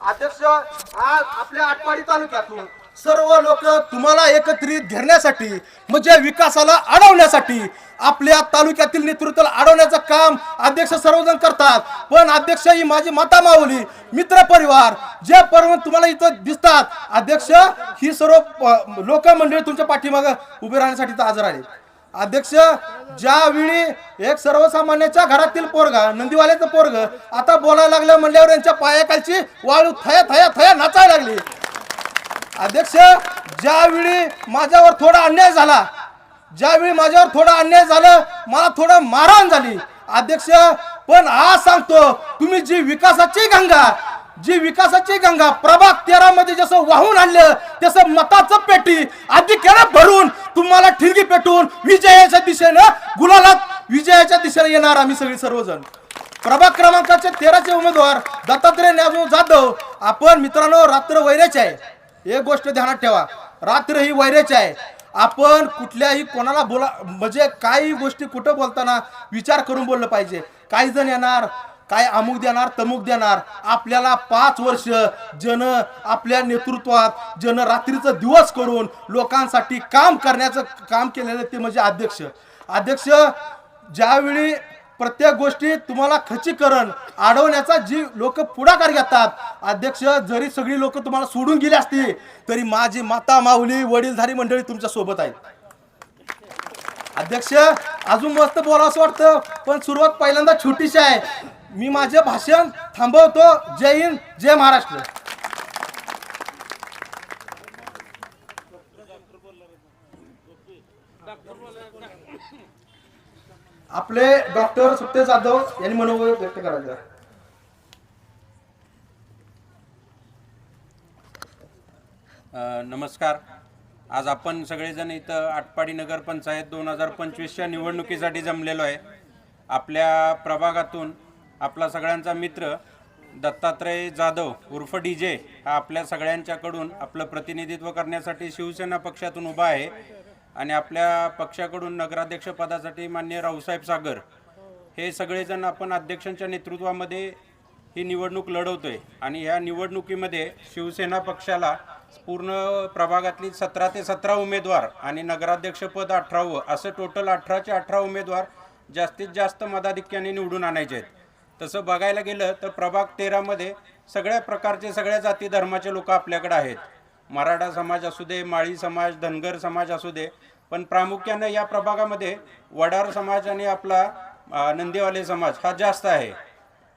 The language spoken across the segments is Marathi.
अध्यक्ष आज आपल्या आटपाडी तालुक्यातून सर्व लोक तुम्हाला एकत्रित घेण्यासाठी म्हणजे विकासाला अडवण्यासाठी आपल्या तालुक्यातील नेतृत्वाला अडवण्याचं काम अध्यक्ष सर्वजण करतात. पण अध्यक्ष ही माझी माता माऊली मित्र परिवार जे पर्व तुम्हाला इथं दिसतात. अध्यक्ष ही सर्व लोक मंडळी तुमच्या पाठीमागे उभे राहण्यासाठी तर हजर आहे अध्यक्ष ज्यावेळी एक सर्वसामान्याच्या घरातील पोरगा नंदीवाल्याचं पोरग आता बोलायला लागलं म्हणल्यावर यांच्या पायाखालची वाळू थया थया थया नाचायला लागली. अध्यक्ष ज्यावेळी माझ्यावर थोडा अन्याय झाला ज्यावेळी माझ्यावर थोडा अन्याय झाला मला थोडं मारहाण झाली. अध्यक्ष पण आज सांगतो तुम्ही जी विकासाची गंगा जी विकासाची गंगा प्रभाग तेरा मध्ये जसं वाहून आणलं तसं मताचं पेटी अधिक्यानं भरून तुम्हाला ठिणगी पेटून विजयाच्या दिशेनं गुलालात विजयाच्या दिशेने येणार आम्ही सगळी सर्वजण. प्रभाग क्रमांकाचे तेराचे उमेदवार दत्तात्रय न्याजू जाधव. आपण मित्रांनो रात्र वैऱ्याचे आहे. एक गोष्ट ध्यानात ठेवा रात्र ही वैऱ्याची आहे. आपण कुठल्याही कोणाला बोला म्हणजे काही गोष्टी कुठं बोलताना विचार करून बोललं पाहिजे. काही जण येणार काय अमुक देणार तमुक देणार? आपल्याला पाच वर्ष जन आपल्या नेतृत्वात जन रात्रीचं दिवस करून लोकांसाठी काम करण्याचं काम केलेलं ते म्हणजे अध्यक्ष. अध्यक्ष ज्यावेळी प्रत्येक गोष्टी तुम्हाला खचीकरण अडवण्याचा जी लोक पुढाकार घेतात अध्यक्ष जरी सगळी लोक तुम्हाला सोडून गेली असती तरी माझी माता माऊली वडीलधारी मंडळी तुमच्यासोबत आहेत. अध्यक्ष अजून मस्त बोलावं वाटतं पण सुरुवात पहिल्यांदा छोटीशी आहे. मी माझे भाषण थांबवतो. जय हिंद जय महाराष्ट्र. आपले डॉक्टर सुप्ते जाधव यांनी मनोबल व्यक्त करायचं. नमस्कार. आज आपण सगळेजण इथं आटपाडी नगर पंचायत दोन हजार पंचवीसच्या निवडणुकीसाठी जमलेलो आहे. आपल्या प्रभागातून आपला सगळ्यांचा मित्र दत्तात्रय जाधव उर्फ डी जे हा आपल्या सगळ्यांच्याकडून आपलं प्रतिनिधित्व करण्यासाठी शिवसेना पक्षातून उभा आहे. आणि आपल्या पक्षाकडून नगराध्यक्षपदासाठी मान्य रावसाहेब सागर. हे सगळेजण आपण अध्यक्षांच्या नेतृत्वामध्ये ही निवडणूक लढवतोय. आणि ह्या निवडणुकीमध्ये शिवसेना पक्षाला पूर्ण प्रभागातली सतरा ते सतरा उमेदवार आणि नगराध्यक्षपद अठरावं असं टोटल अठराचे अठरा उमेदवार जास्तीत जास्त मताधिक्याने निवडून आणायचे आहेत. तसं बघायला गेलं तर प्रभाग तेरामध्ये सगळ्या प्रकारचे सगळ्या जाती धर्माचे लोक आपल्याकडे आहेत. मराठा समाज असू दे माळी समाज धनगर समाज असू दे पण प्रामुख्यानं या प्रभागामध्ये वडार समाज आणि आपला नंदीवाले समाज हा जास्त आहे.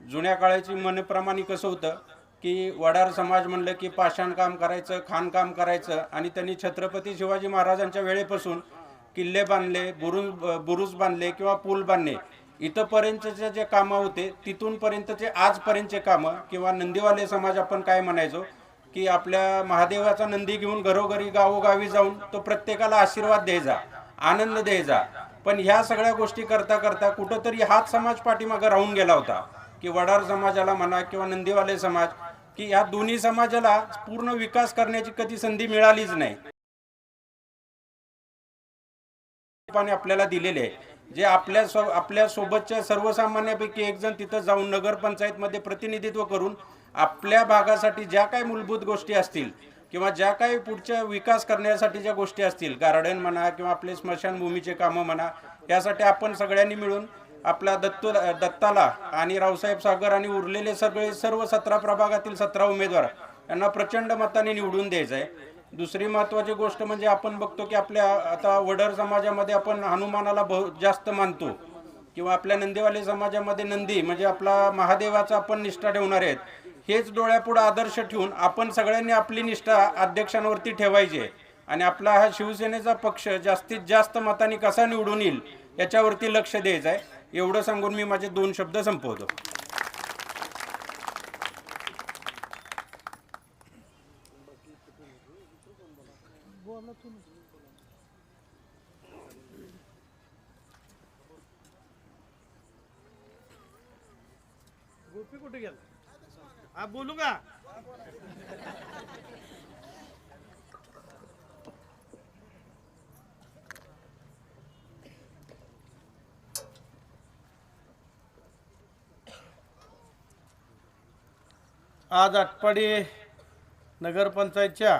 जुन्या काळाची मनप्रमाणे कसं होतं की वडार समाज म्हणलं की पाषाणकाम करायचं खाणकाम करायचं आणि त्यांनी छत्रपती शिवाजी महाराजांच्या वेळेपासून किल्ले बांधले बुरुज बुरुज बांधले किंवा पूल बांधले. इथंपर्यंतचे जे कामं होते तिथूनपर्यंतचे आजपर्यंतचे कामं किंवा नंदीवाले समाज आपण काय म्हणायचो की आपल्या महादेवाचा नंदी घेऊन घरोघरी गावोगावी जाऊन तो प्रत्येकाला आशीर्वाद द्यायचा आनंद द्यायचा. पण ह्या सगळ्या गोष्टी करता करता कुठंतरी हाच समाज पाठीमागं राहून गेला होता की वडार समाजाला म्हणा किंवा नंदीवाले समाज की या दोन्ही समाजाला पूर्ण विकास करण्याची कधी संधी मिळालीच नाही. आपल्याला दिलेले आहे. जे आपल्या सो आपल्या सोबतच्या सर्वसामान्यापैकी एक जण तिथं जाऊन नगरपंचायतमध्ये प्रतिनिधित्व करून आपल्या भागासाठी ज्या काही मूलभूत गोष्टी असतील किंवा ज्या काही पुढच्या विकास करण्यासाठी ज्या गोष्टी असतील गार्डन म्हणा किंवा आपले स्मशानभूमीचे कामं म्हणा यासाठी आपण सगळ्यांनी मिळून आपला दत्तू दत्ताला आणि रावसाहेब सागर आणि उरलेले सगळे सर्व सतरा प्रभागातील सतरा उमेदवार यांना प्रचंड मताने निवडून द्यायचं आहे दुसरी महत्त्वाची गोष्ट म्हणजे आपण बघतो की आपल्या आता वडर समाजामध्ये आपण हनुमानाला बहु जास्त मानतो. किंवा आपल्या नंदीवाली समाजामध्ये नंदी म्हणजे आपला महादेवाचा आपण निष्ठा ठेवणार आहेत. हेच डोळ्यापुढं आदर्श ठेवून आपण सगळ्यांनी आपली निष्ठा अध्यक्षांवरती ठेवायची आहे. आणि आपला हा शिवसेनेचा पक्ष जास्तीत जास्त मताने कसा निवडून येईल याच्यावरती लक्ष द्यायचं आहे. एवढं सांगून मी माझे दोन शब्द संपवतो. गोपी कुठे गेला? हा बोलू का? आज आटपाडी नगरपंचायतच्या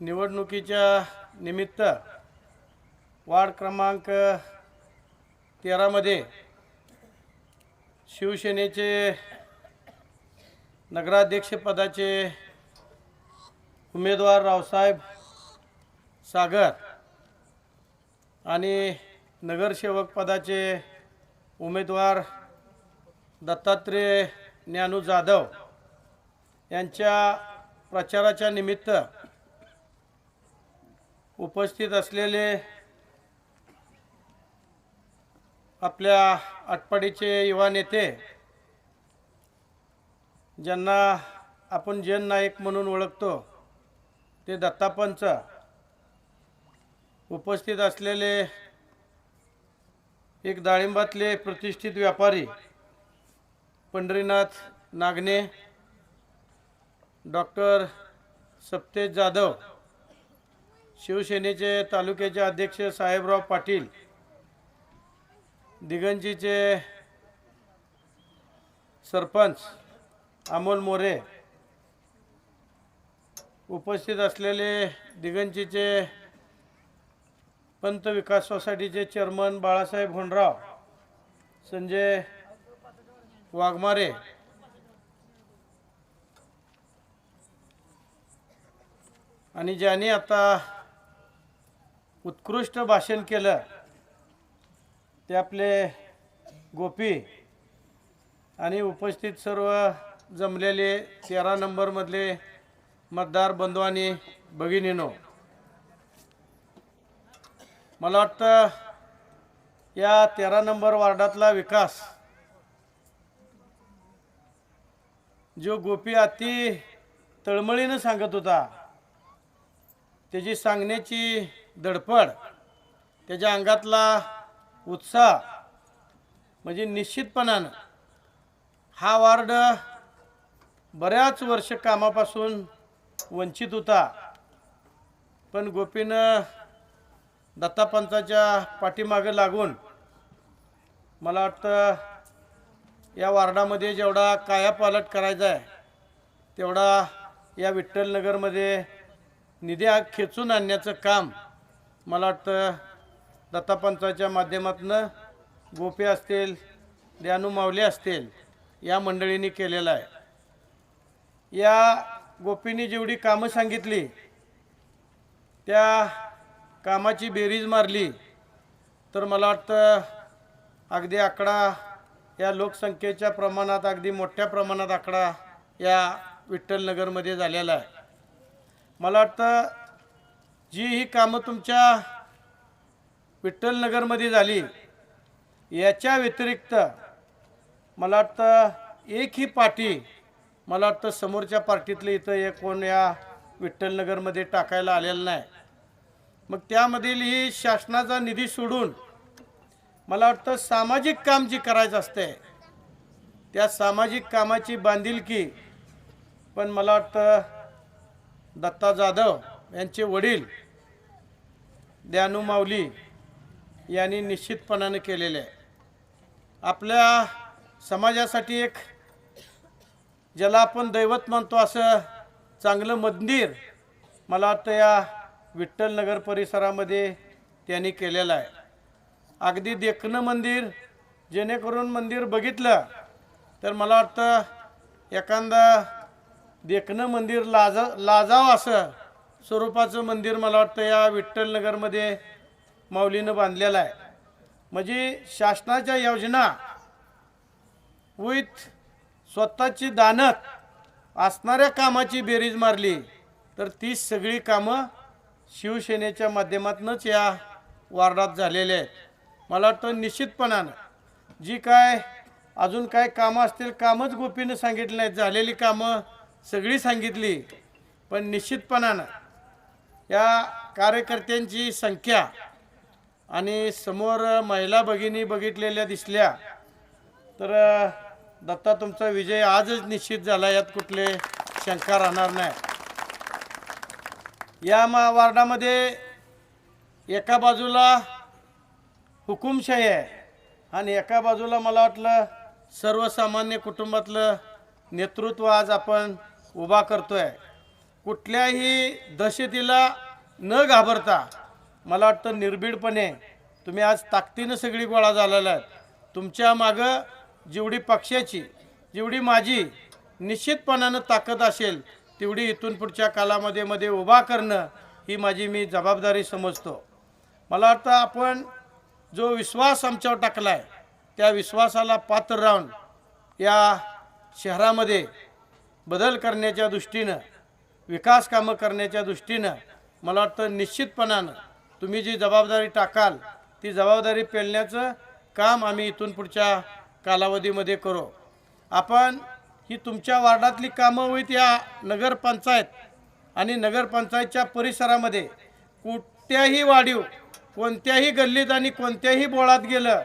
निवडणुकीच्या निमित्त वार्ड क्रमांक तेरामध्ये शिवसेनेचे नगराध्यक्षपदाचे उमेदवार रावसाहेब सागर आणि नगरसेवक पदाचे उमेदवार दत्तात्रय ज्ञानू जाधव यांच्या प्रचाराच्या निमित्त उपस्थित असलेले आपल्या आटपाडीचे युवा नेते ज्यांना आपण जन नायक म्हणून ओळखतो ते दत्तापंच उपस्थित असलेले एक डाळिंबातले प्रतिष्ठित व्यापारी पंढरीनाथ नागणे डॉक्टर सप्तेज जाधव शिवसेनेचे तालुक्याचे अध्यक्ष साहेबराव पाटील दिगंजीचे सरपंच अमोल मोरे उपस्थित असलेले दिगंजीचे पंत विकास सोसायटीचे चेअरमन बाळासाहेब होंडराव संजय वाघमारे आणि ज्यांनी आता उत्कृष्ट भाषण केलं ते आपले गोपी आणि उपस्थित सर्व जमलेले तेरा नंबरमधले मतदार बंधू आणि भगिनीनो मला वाटतं या तेरा नंबर वार्डातला विकास जो गोपी अति तळमळीनं सांगत होता त्याची सांगण्याची धडपड त्याच्या अंगातला उत्साह. म्हणजे निश्चितपणानं. हा वार्ड बऱ्याच वर्ष कामापासून वंचित होता. पण गोपीनं दत्तापंताच्या पाठीमागे लागून मला वाटतं या वार्डामध्ये जेवढा कायापालट करायचा आहे तेवढा या विठ्ठलनगरमध्ये निधी खेचून आणण्याचं काम मला वाटतं दत्तापंचाच्या माध्यमातून गोपी असतील द्यानू असतील या मंडळींनी केलेलं आहे. या गोपींनी जेवढी कामं सांगितली त्या कामाची बेरीज मारली तर मला वाटतं अगदी आकडा या लोकसंख्येच्या प्रमाणात अगदी मोठ्या प्रमाणात आकडा या विठ्ठलनगरमध्ये झालेला आहे. मला वाटतं जी ही कामं तुमच्या विठ्ठलनगरमध्ये झाली. याच्या व्यतिरिक्त मला वाटतं एक ही पार्टी मला वाटतं समोरच्या पार्टीतलं इथं एक कोण या विठ्ठलनगरमध्ये टाकायला आलेलं नाही. मग त्यामधील ही शासनाचा निधी सोडून मला वाटतं सामाजिक काम जी करायचं असते त्या सामाजिक कामाची बांधिलकी पण मला वाटतं दत्ता जाधव यांचे वडील द्यानू माऊली यांनी निश्चितपणाने केलेले आहे. आपल्या समाजासाठी एक ज्याला आपण दैवत म्हणतो असं चांगलं मंदिर मला वाटतं या विठ्ठलनगर परिसरामध्ये त्यांनी केलेलं आहे. अगदी देखणं मंदिर जेणेकरून मंदिर बघितलं तर मला वाटतं एखादं देखणं मंदिर लाजा लाजावं असं स्वरूपाचं मंदिर मला वाटतं या विठ्ठलनगरमध्ये माऊलीनं बांधलेला आहे. म्हणजे शासनाच्या योजना विथ स्वतःची दानत असणाऱ्या कामाची बेरीज मारली तर ती सगळी कामं शिवसेनेच्या माध्यमातूनच या वार्डात झालेले आहेत. मला वाटतं निश्चितपणानं जी काय अजून काय कामं असतील कामच गोपीनं सांगितली नाहीत. झालेली कामं सगळी सांगितली पण निश्चितपणानं या कार्यकर्त्यांची संख्या आणि समोर महिला भगिनी बघितलेल्या दिसल्या. तर दत्ता तुमचा विजय आजच निश्चित झाला यात कुठले शंका राहणार नाही. या मा वार्डामध्ये एका बाजूला हुकुमशाही आहे आणि एका बाजूला मला वाटलं सर्वसामान्य कुटुंबातलं नेतृत्व आज आपण उभा करतो आहे कुठल्याही दशेतीला न घाबरता मला वाटतं निर्भीडपणे तुम्ही आज ताकदीनं सगळी गोळा झालेला आहेत. तुमच्या मागं जेवढी पक्षाची जेवढी माझी निश्चितपणानं ताकद असेल तेवढी इथून पुढच्या कालामध्ये मध्ये उभा करणं ही माझी मी जबाबदारी समजतो. मला वाटतं आपण जो विश्वास आमच्यावर टाकला आहे त्या विश्वासाला पात्र राहून या शहरामध्ये बदल करण्याच्या दृष्टीनं विकास कामं करण्याच्या दृष्टीनं मला वाटतं निश्चितपणानं तुम्ही जी जबाबदारी टाकाल ती जबाबदारी पेलण्याचं काम आम्ही इथून पुढच्या कालावधीमध्ये करू. आपण ही तुमच्या वार्डातली कामं होईत या नगरपंचायत आणि नगरपंचायतच्या परिसरामध्ये कुठल्याही वाढीव कोणत्याही गल्लीत आणि कोणत्याही बोळात गेलं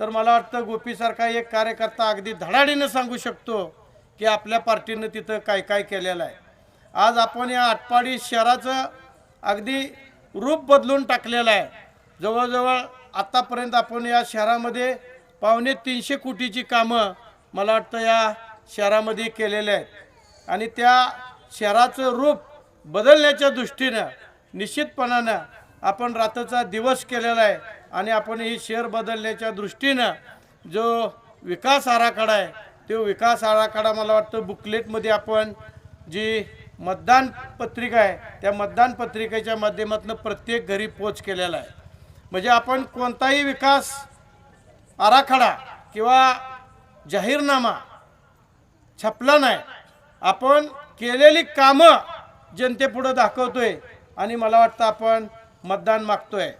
तर मला वाटतं गोपीसारखा एक कार्यकर्ता अगदी धडाडीनं सांगू शकतो की आपल्या पार्टीनं तिथं काय काय केलेलं आहे. आज आपण या आटपाडी शहराचं अगदी रूप बदलून टाकलेलं आहे. जवळजवळ आत्तापर्यंत आपण या शहरामध्ये पावणे तीनशे कोटीची कामं मला वाटतं या शहरामध्ये केलेले आहेत. आणि त्या शहराचं रूप बदलण्याच्या दृष्टीनं निश्चितपणानं आपण रात्रीचा दिवस केलेला आहे आणि आपण ही शहर बदलण्याच्या दृष्टीनं जो विकास आराखडा आहे तो विकास आराखडा मला वाटतं बुकलेटमध्ये आपण जी मतदान पत्रिका आहे. त्या मतदान पत्रिकेच्या माध्यमातून प्रत्येक घरी पोच केलेला आहे. म्हणजे आपण कोणताही विकास आराखडा किंवा जाहीरनामा छपला नाही. आपण केलेली कामं जनतेपुढं दाखवतोय आणि मला वाटतं आपण मतदान मागतोय.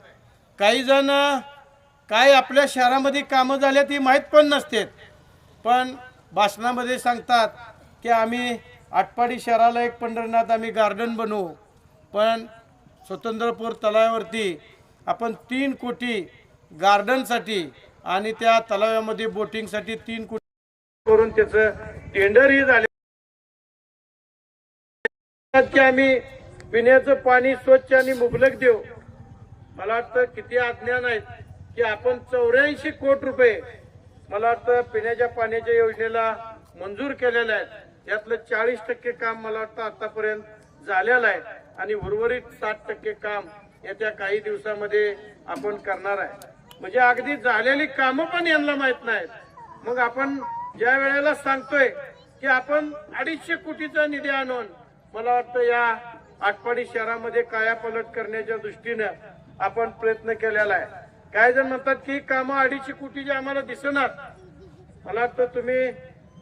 काही जण काय आपल्या शहरामध्ये कामं झाल्या ती माहीत पण नसतात. पण भाषणामध्ये सांगतात की आम्ही आटपाडी शहराला एक पंढरनाथ आम्ही गार्डन बनवू. पण स्वतंत्रपूर तलावावरती आपण तीन कोटी गार्डनसाठी आणि त्या तलावामध्ये बोटिंगसाठी तीन कोटी करून त्याचं टेंडरही झाले. की आम्ही पिण्याचं पाणी स्वच्छ आणि मुबलक देऊ. मला वाटतं किती आज्ञान आहेत की आपण चौऱ्याऐंशी कोटी रुपये मला वाटतं पिण्याच्या पाण्याच्या योजनेला मंजूर केलेल्या आहेत. यातलं चाळीस टक्के काम मला वाटतं आतापर्यंत झालेलं आहे. आणि उर्वरित साठ टक्के काम येत्या काही दिवसामध्ये आपण करणार आहे. म्हणजे अगदी झालेली कामं पण यांना माहीत नाहीत. मग आपण ज्या वेळेला सांगतोय की आपण अडीचशे कोटीचा निधी आणून मला वाटतं या आटपाडी शहरामध्ये कायापलट करण्याच्या दृष्टीनं आपण प्रयत्न केलेला आहे. काय जण म्हणतात की कामं अडीचशे कोटीची आम्हाला दिसणार. मला वाटतं तुम्ही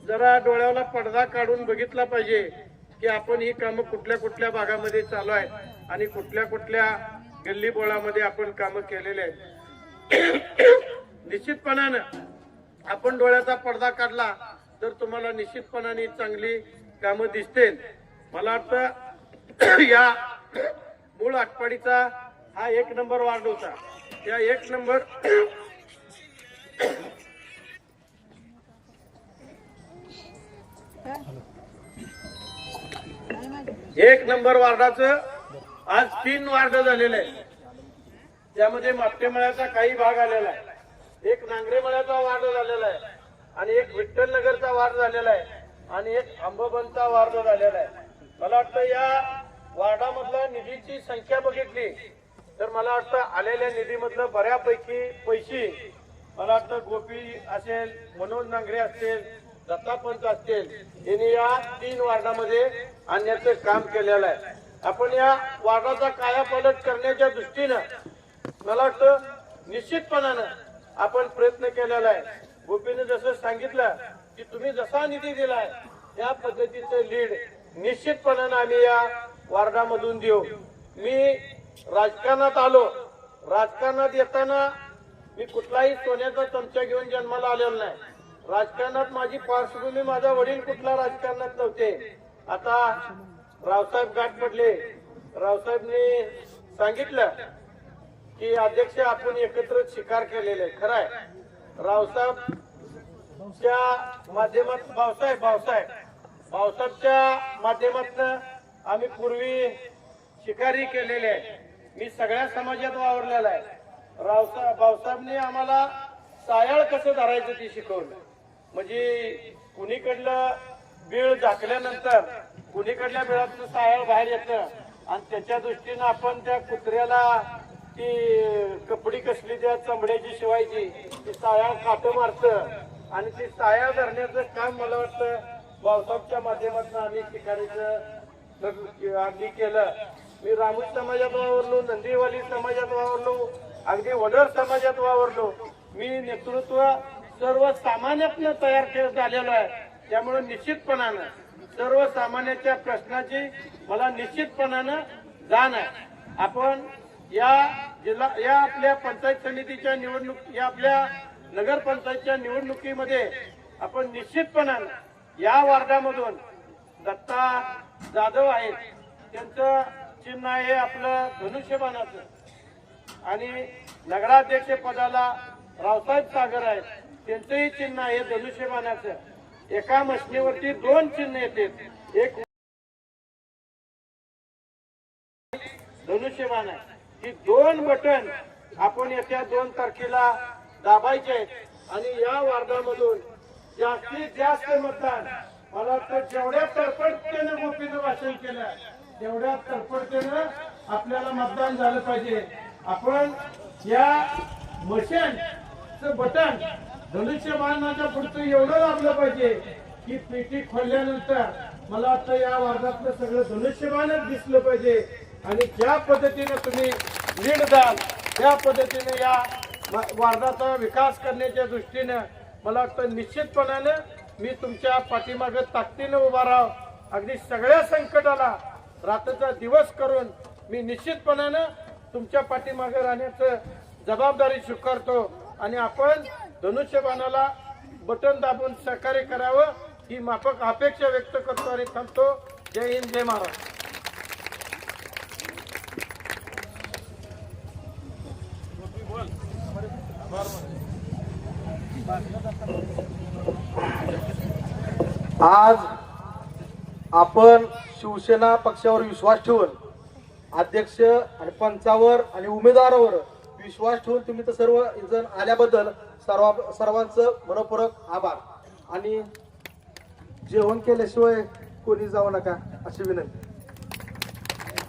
जरा डोळ्याला पडदा काढून बघितला पाहिजे की आपण ही कामं कुठल्या कुठल्या भागामध्ये चालू आहेत आणि कुठल्या कुठल्या गल्ली बोळामध्ये आपण कामं केलेले आहेत. निश्चितपणानं आपण डोळ्याचा पडदा काढला तर तुम्हाला निश्चितपणाने चांगली कामं दिसतील. मला वाटतं या मूळ आटपाडीचा हा एक नंबर वार्ड होता. या एक नंबर एक नंबर वार्डाचं आज तीन वार्ड झालेले आहे. त्यामध्ये मापटेमळ्याचा काही भाग आलेला आहे. एक नांगरेमळ्याचा वार्ड झालेला आहे आणि एक विठ्ठल नगरचा वार्ड झालेला आहे आणि एक आंबोबनचा वार्ड झालेला आहे. मला वाटतं या वार्डामधल्या निधीची संख्या बघितली तर मला वाटतं आलेल्या निधीमधलं बऱ्यापैकी पैसे मला वाटतं गोपी असेल मनोज नांगरे असतील दत्तापंत असतील यांनी या तीन वार्डामध्ये आणण्याचं काम केलेलं आहे. आपण या वार्डाचा कायापालट करण्याच्या दृष्टीनं मला वाटतं निश्चितपणानं आपण प्रयत्न केलेला आहे. गोपीने जसं सांगितलं की तुम्ही जसा निधी दिलाय या पद्धतीचं लीड निश्चितपणानं आम्ही या वार्डामधून देऊ. मी राजकारणात आलो. राजकारणात येताना मी कुठलाही सोन्याचा चमचा घेऊन जन्माला आलेलो नाही. राजकारणात माझी पार्श्वभूमी माझा वडील कुठला राजकारणात नव्हते. आता रावसाहेब गाठ पडले. रावसाहेबने सांगितलं की अध्यक्ष आपण एकत्र शिकार केलेले खरं आहे. रावसाहेबच्या माध्यमात भाऊसाहेब भाऊसाहेब भाऊसाहेबच्या माध्यमातून आम्ही पूर्वी शिकारी केलेले आहे. मी सगळ्या समाजात वावरलेला आहे. रावसाहेब भाऊसाहेबनी आम्हाला सायाळ कसं धरायचं ते शिकवलं. म्हणजे कुणीकडलं बीळ झाकल्यानंतर कुणीकडल्या बिळातलं सायाळ बाहेर येतं आणि त्याच्या दृष्टीनं आपण त्या कुत्र्याला ती कपडी कसली त्या चमड्याची शिवायची ती सायाळ काट मारतं आणि ती सायाळ धरण्याचं काम मला वाटतं भाऊसाहेबच्या माध्यमातून आम्ही शिकारीचं अगदी केलं. मी रामूज समाजात वावरलो नंदीवाली समाजात वावरलो अगदी वडर समाजात वावरलो. मी नेतृत्व सर्वसामान्यातनं तयार केलं झालेलं आहे. त्यामुळे निश्चितपणानं सर्वसामान्याच्या प्रश्नाची मला निश्चितपणानं जाण आहे. आपण या जिल्हा या आपल्या पंचायत समितीच्या निवडणूक या आपल्या नगरपंचायतच्या निवडणुकीमध्ये आपण निश्चितपणानं या वार्डामधून दत्ता जाधव आहेत. त्यांचं चिन्ह आहे आपलं धनुष्यबाणाचं. आणि नगराध्यक्ष पदाला रावसाहेब सागर आहेत. त्यांचंही चिन्ह आहे धनुष्यबाणाचं. एका मशनीवरती दोन चिन्ह येतात एक धनुष्यबाण आहे. ही दोन बटन आपण येत्या दोन तारखेला दाबायचे आहेत. आणि या वार्डामधून जास्तीत जास्त मतदान. मला वाटतं जेवढ्या तरफडतेनं गोपीनं भाषण केलं तेवढ्या तरफडतेनं आपल्याला मतदान झालं पाहिजे. आपण या मशीनचं बटन धनुष्यबाणाच्या पुढचं एवढं लागलं पाहिजे की पेटी खोलल्यानंतर मला आता या वार्डातलं सगळं धनुष्यमानच दिसलं पाहिजे. आणि ज्या पद्धतीने तुम्ही लीड द्याल त्या पद्धतीने या वा- वार्डाचा विकास करण्याच्या दृष्टीनं मला वाटतं निश्चितपणानं मी तुमच्या पाठीमागे ताकदीनं उभा राहाव. अगदी सगळ्या संकटाला रात्रीचा दिवस करून मी निश्चितपणानं तुमच्या पाठीमागे राहण्याचं जबाबदारी स्वीकारतो. आणि आपण धनुष्यबाणाला बटन दाबून सहकार्य करावं ही माफक अपेक्षा व्यक्त करतो आणि थांबतो. जय हिंद जय महाराष्ट्र. आज आपण शिवसेना पक्षावर विश्वास ठेवून अध्यक्ष आणि पंचावर आणि उमेदवारावर विश्वास ठेवून तुम्ही तर सर्व जण आल्याबद्दल सर्व सर्वांचं मनपूर्वक आभार. आणि जेवण केल्याशिवाय कोणी जाऊ नका अशी विनंती.